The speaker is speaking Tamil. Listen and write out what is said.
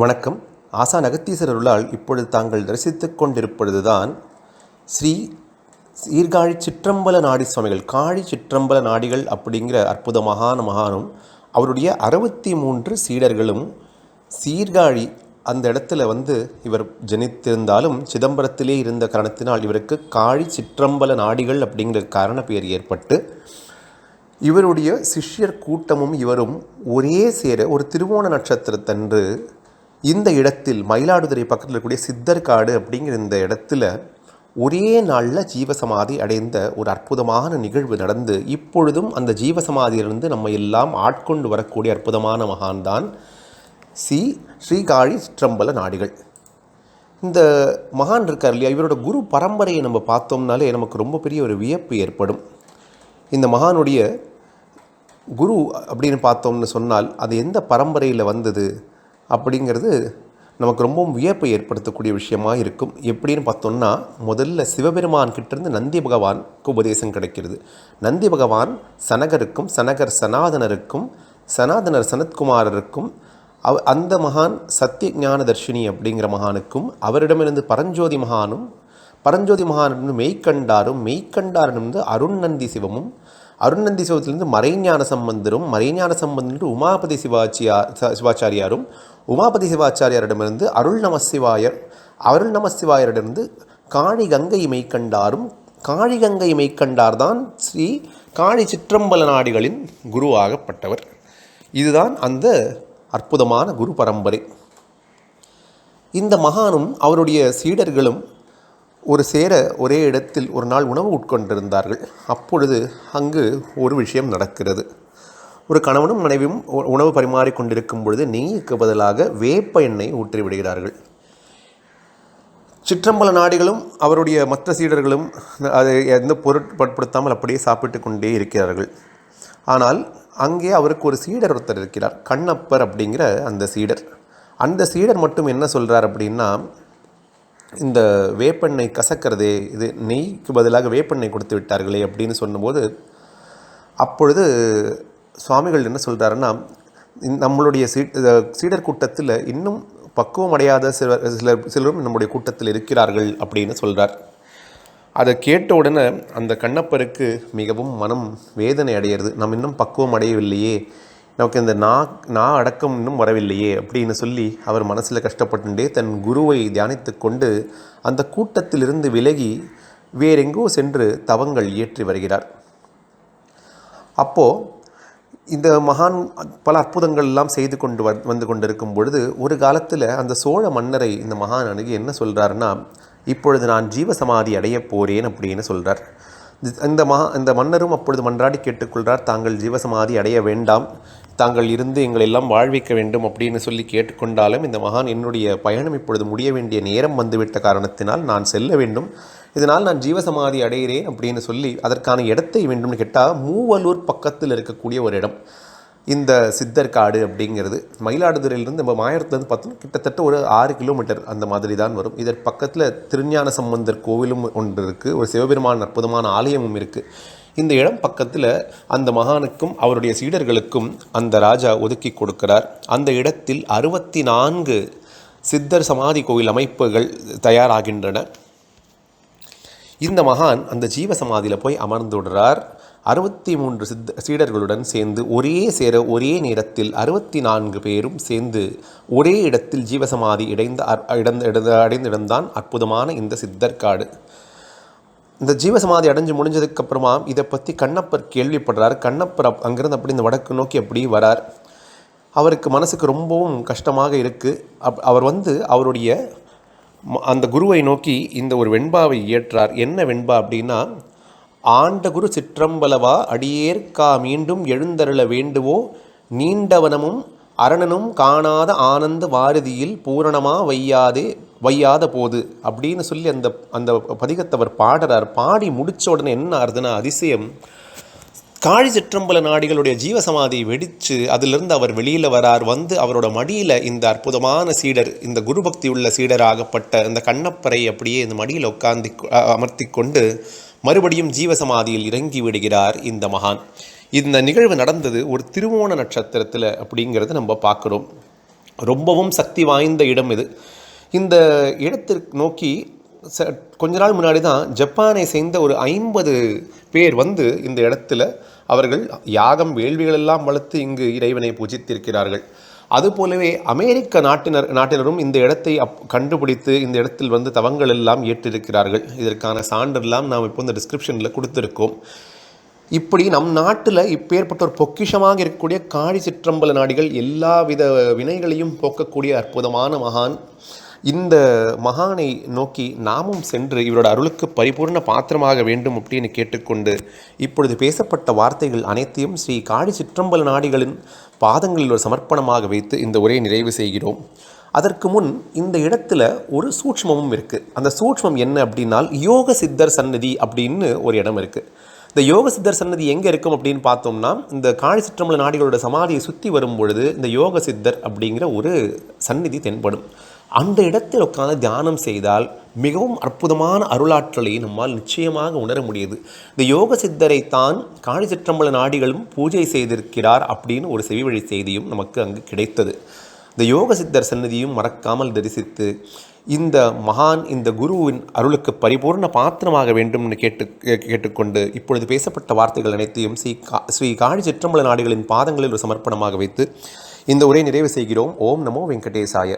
வணக்கம். ஆசா நகத்தீசரருளால் இப்பொழுது தாங்கள் தரிசித்துக் கொண்டிருப்பதுதான் ஸ்ரீ சீர்காழி சிற்றம்பல நாடி சுவாமிகள். காழி சிற்றம்பல நாடிகள் அப்படிங்கிற அற்புத மகான மகானும் அவருடைய அறுபத்தி மூன்று சீடர்களும் சீர்காழி அந்த இடத்துல வந்து இவர் ஜனித்திருந்தாலும் சிதம்பரத்திலே இருந்த காரணத்தினால் இவருக்கு காழி சிற்றம்பல நாடிகள் அப்படிங்கிற காரண பெயர் ஏற்பட்டு இவருடைய சிஷ்யர் கூட்டமும் இவரும் ஒரே சேர ஒரு திருவோண நட்சத்திரத்தன்று இந்த இடத்தில் மயிலாடுதுறை பக்கத்தில் இருக்கக்கூடிய சித்தர்காடு அப்படிங்கிற இந்த இடத்துல ஒரே நாளில் ஜீவசமாதி அடைந்த ஒரு அற்புதமான நிகழ்வு நடந்து இப்பொழுதும் அந்த ஜீவசமாதியிலிருந்து நம்ம எல்லாம் ஆட்கொண்டு வரக்கூடிய அற்புதமான மகான்தான் சி. ஸ்ரீகாழி சிற்றம்பல நாடிகள். இந்த மகான் இருக்கார் இல்லையா? இவரோட குரு பரம்பரையை நம்ம பார்த்தோம்னாலே நமக்கு ரொம்ப பெரிய ஒரு வியப்பு ஏற்படும். இந்த மகானுடைய குரு அப்படின்னு பார்த்தோம்னு சொன்னால் அது எந்த பரம்பரையில் வந்தது? அப்படிங்கிறது நமக்கு ரொம்பவும் வியப்பை ஏற்படுத்தக்கூடிய விஷயமா இருக்கும். எப்படின்னு பார்த்தோம்னா முதல்ல சிவபெருமான் கிட்டேருந்து நந்தி பகவானுக்கு உபதேசம் கிடைக்கிறது. நந்தி பகவான் சனகருக்கும் சனகர் சனாதனருக்கும் சனாதனர் சனத்குமாரருக்கும் அவ அந்த மகான் சத்திய ஞானதர்ஷினி அப்படிங்கிற மகானுக்கும் அவரிடமிருந்து பரஞ்சோதி மகானும் பரஞ்சோதி மகானிருந்து மெய்க்கண்டாரும் அருண் நந்தி சிவமும் அருண்நந்தி சிவத்திலிருந்து மறைஞான சம்பந்தரும் மறைஞான சம்பந்தர் உமாபதி சிவாச்சியா சிவாச்சாரியாரும் உமாபதி சிவாச்சாரியாரிடமிருந்து அருள் நமசிவாயர் அருள் நமசிவாயரிடமிருந்து கங்கை மெய்க்கண்டாரும் காழி கங்கை மெய்க்கண்டார் தான் ஸ்ரீ காணி சிற்றம்பல நாடிகளின் குருவாகப்பட்டவர். இதுதான் அந்த அற்புதமான குரு பரம்பரை. இந்த மகானும் அவருடைய சீடர்களும் ஒரு சேர ஒரே இடத்தில் ஒரு நாள் உணவு உட்கொண்டிருந்தார்கள். அப்பொழுது அங்கு ஒரு விஷயம் நடக்கிறது. ஒரு கணவனும் மனைவியும் உ- உணவு பரிமாறிக் கொண்டிருக்கும் பொழுது நெய்க்கு பதிலாக வேப்ப எண்ணெய் ஊற்றி விடுகிறார்கள். சிற்றம்பல நாடிகளும் அவருடைய மற்ற சீடர்களும் அதை எந்த பொருட்படுத்தாமல் அப்படியே சாப்பிட்டு கொண்டே இருக்கிறார்கள். ஆனால் அங்கே அவருக்கு ஒரு சீடர் ஒருத்தர் இருக்கிறார். கண்ணப்பர் அப்படிங்கிற அந்த சீடர். அந்த சீடர் மட்டும் என்ன சொல்கிறார் அப்படின்னா இந்த வேப்பெண்ணை கசக்கிறது இது நெய்க்கு பதிலாக வேப்பெண்ணை கொடுத்து விட்டார்களே அப்படின்னு சொன்னபோது அப்பொழுது சுவாமிகள் என்ன சொல்கிறாருன்னா நம்மளுடைய சீ சீடர் கூட்டத்தில் இன்னும் பக்குவம் அடையாத சிலர் சிலர் சிலரும் நம்முடைய கூட்டத்தில் இருக்கிறார்கள் அப்படின்னு சொல்கிறார் அதை கேட்ட உடனே அந்த கண்ணப்பருக்கு மிகவும் மனம் வேதனை அடையிறது நம்ம இன்னும் பக்குவம் அடையவில்லையே. நமக்கு இந்த நா நா அடக்கம் இன்னும் வரவில்லையே அப்படின்னு சொல்லி அவர் மனசில் கஷ்டப்பட்டுண்டே தன் குருவை தியானித்து கொண்டு அந்த கூட்டத்திலிருந்து விலகி வேறெங்கோ சென்று தவங்கள் இயற்றி வருகிறார். அப்போது இந்த மகான் பல அற்புதங்கள் எல்லாம் செய்து கொண்டு வந்து கொண்டிருக்கும் பொழுது ஒரு காலத்தில் அந்த சோழ மன்னரை இந்த மகான் அணுகி என்ன சொல்கிறாருன்னா இப்பொழுது நான் ஜீவசமாதி அடையப் போறேன் அப்படின்னு சொல்கிறார் இந்த மகா இந்த மன்னரும் அப்பொழுது மன்றாடி கேட்டுக்கொள்கிறார் தாங்கள் ஜீவசமாதி அடைய வேண்டாம். தாங்கள் இருந்து எங்களை எல்லாம் வாழ்விக்க வேண்டும் அப்படின்னு சொல்லி கேட்டுக்கொண்டாலும் இந்த மகான் என்னுடைய பயணம் இப்பொழுது முடிய வேண்டிய நேரம் வந்துவிட்ட காரணத்தினால் நான் செல்ல வேண்டும். இதனால் நான் ஜீவசமாதி அடைகிறேன் அப்படின்னு சொல்லி அதற்கான இடத்தை வேண்டும்னு கேட்டால் மூவலூர் பக்கத்தில் இருக்கக்கூடிய ஒரு இடம். இந்த சித்தர் காடு அப்படிங்கிறது மயிலாடுதுறையிலிருந்து நம்ம மாயரத்துலேருந்து பார்த்தோம்னா கிட்டத்தட்ட ஒரு ஆறு கிலோமீட்டர் அந்த மாதிரி தான் வரும். இதற்கு பக்கத்தில் திருஞான சம்பந்தர் கோவிலும் ஒன்று இருக்குது ஒரு சிவபெருமான் அற்புதமான ஆலயமும் இருக்குது இந்த இடம் பக்கத்தில் அந்த மகானுக்கும் அவருடைய சீடர்களுக்கும் அந்த ராஜா ஒதுக்கி கொடுக்கிறார். அந்த இடத்தில் அறுபத்தி நான்கு சித்தர் சமாதி கோவில் அமைப்புகள் தயாராகின்றன. இந்த மகான் அந்த ஜீவ சமாதியில் போய் அமர்ந்து விடுறார். அறுபத்தி மூன்று சித்த சீடர்களுடன் சேர்ந்து ஒரே சேர ஒரே நேரத்தில் அறுபத்தி நான்கு பேரும் சேர்ந்து ஒரே இடத்தில் ஜீவசமாதி இடைந்த அ- இடந்த இடந்த இடம்தான் அற்புதமான இந்த சித்தர்காடு இந்த ஜீவசமாதி அடைஞ்சு முடிஞ்சதுக்கப்புறமா இதை பற்றி கண்ணப்பர் கேள்விப்படுறார். கண்ணப்பர் அப்- அங்கிருந்து அப்படி இந்த வடக்கு நோக்கி அப்படி வரார். அவருக்கு மனசுக்கு ரொம்பவும் கஷ்டமாக இருக்குது அப் அவர் வந்து அவருடைய அந்த குருவை நோக்கி இந்த ஒரு வெண்பாவை இயற்றார். என்ன வெண்பா அப்படின்னா ஆண்ட குரு சிற்றம்பலவா அடியேற்கா மீண்டும் எழுந்தருள வேண்டுவோ? நீண்டவனமும் அரணனும் காணாத ஆனந்த வாரதியில் பூரணமா வையாதே வையாத போது. அப்படின்னு சொல்லி அந்த அந்த பதிகத்தை அவர் பாடுறார். பாடி முடிச்ச உடனே என்ன ஆறுதுன்னா அதிசயம். காழி சிற்றம்பல நாடிகளுடைய ஜீவசமாதி வெடித்து அதிலிருந்து அவர் வெளியில் வரார். வந்து அவரோட மடியில் இந்த அற்புதமான சீடர் இந்த குருபக்தி உள்ள சீடராகப்பட்ட இந்த கண்ணப்பரை அப்படியே இந்த மடியில் உட்கார்ந்து அமர்த்தி கொண்டு மறுபடியும் ஜீவசமாதியில் இறங்கி விடுகிறார் இந்த மகான். இந்த நிகழ்வு நடந்தது ஒரு திருவோண நட்சத்திரத்தில் அப்படிங்கிறத நம்ம பார்க்குறோம். ரொம்பவும் சக்தி வாய்ந்த இடம் இது. இந்த இடத்திற்கு நோக்கி ச கொஞ்ச நாள் முன்னாடி தான் ஜப்பானை சேர்ந்த ஒரு ஐம்பது பேர் வந்து இந்த இடத்துல அவர்கள் யாகம் வேள்விகளெல்லாம் வளர்த்து இங்கு இறைவனை பூஜித்திருக்கிறார்கள். அதுபோலவே அமெரிக்க நாட்டினர் நாட்டினரும் இந்த இடத்தை அப் கண்டுபிடித்து இந்த இடத்தில் வந்து தவங்கள் எல்லாம் ஏற்றிருக்கிறார்கள். இதற்கான சான்றெல்லாம் நாம் இப்போ இந்த டிஸ்கிரிப்ஷனில் கொடுத்துருக்கோம். இப்படி நம் நாட்டில் இப்பேற்பட்ட ஒரு பொக்கிஷமாக இருக்கக்கூடிய காழி சிற்றம்பல நாடிகள் எல்லா வித வினைகளையும் போக்கக்கூடிய அற்புதமான மகான். இந்த மகானை நோக்கி நாமும் சென்று இவரோட அருளுக்கு பரிபூர்ண பாத்திரமாக வேண்டும் அப்படின்னு கேட்டுக்கொண்டு இப்பொழுது பேசப்பட்ட வார்த்தைகள் அனைத்தையும் ஸ்ரீ காழி சிற்றம்பல நாடிகளின் பாதங்களில் ஒரு சமர்ப்பணமாக வைத்து இந்த உரையை நிறைவு செய்கிறோம். அதற்கு முன் இந்த இடத்துல ஒரு சூட்ச்மமும் இருக்குது அந்த சூட்ச்மம் என்ன அப்படின்னால் யோக சித்தர் சன்னதி அப்படின்னு ஒரு இடம் இருக்குது இந்த யோக சித்தர் சன்னதி எங்கே இருக்கும் அப்படின்னு பார்த்தோம்னா இந்த காழி சிற்றம்பல நாடிகளோட சமாதியை சுற்றி வரும் பொழுது இந்த யோக சித்தர் அப்படிங்கிற ஒரு சந்நிதி தென்படும். அந்த இடத்தில் உட்காந்து தியானம் செய்தால் மிகவும் அற்புதமான அருளாற்றலை நம்மால் நிச்சயமாக உணர முடியுது. இந்த யோக சித்தரை தான் காழி சிற்றம்பல நாடிகளும் பூஜை செய்திருக்கிறார் அப்படின்னு ஒரு செவிவழி செய்தியும் நமக்கு அங்கு கிடைத்தது. இந்த யோக சித்தர் சன்னதியும் மறக்காமல் தரிசித்து இந்த மகான் இந்த குருவின் அருளுக்கு பரிபூர்ண பாத்திரமாக என்று கேட்டு கே- கேட்டுக்கொண்டு இப்பொழுது பேசப்பட்ட வார்த்தைகள் அனைத்தையும் ஸ்ரீ கா ஸ்ரீ காழி சிற்றம்பல நாடுகளின் பாதங்களில் ஒரு சமர்ப்பணமாக வைத்து இந்த உரை நிறைவு செய்கிறோம். ஓம் நமோ வெங்கடேசாய.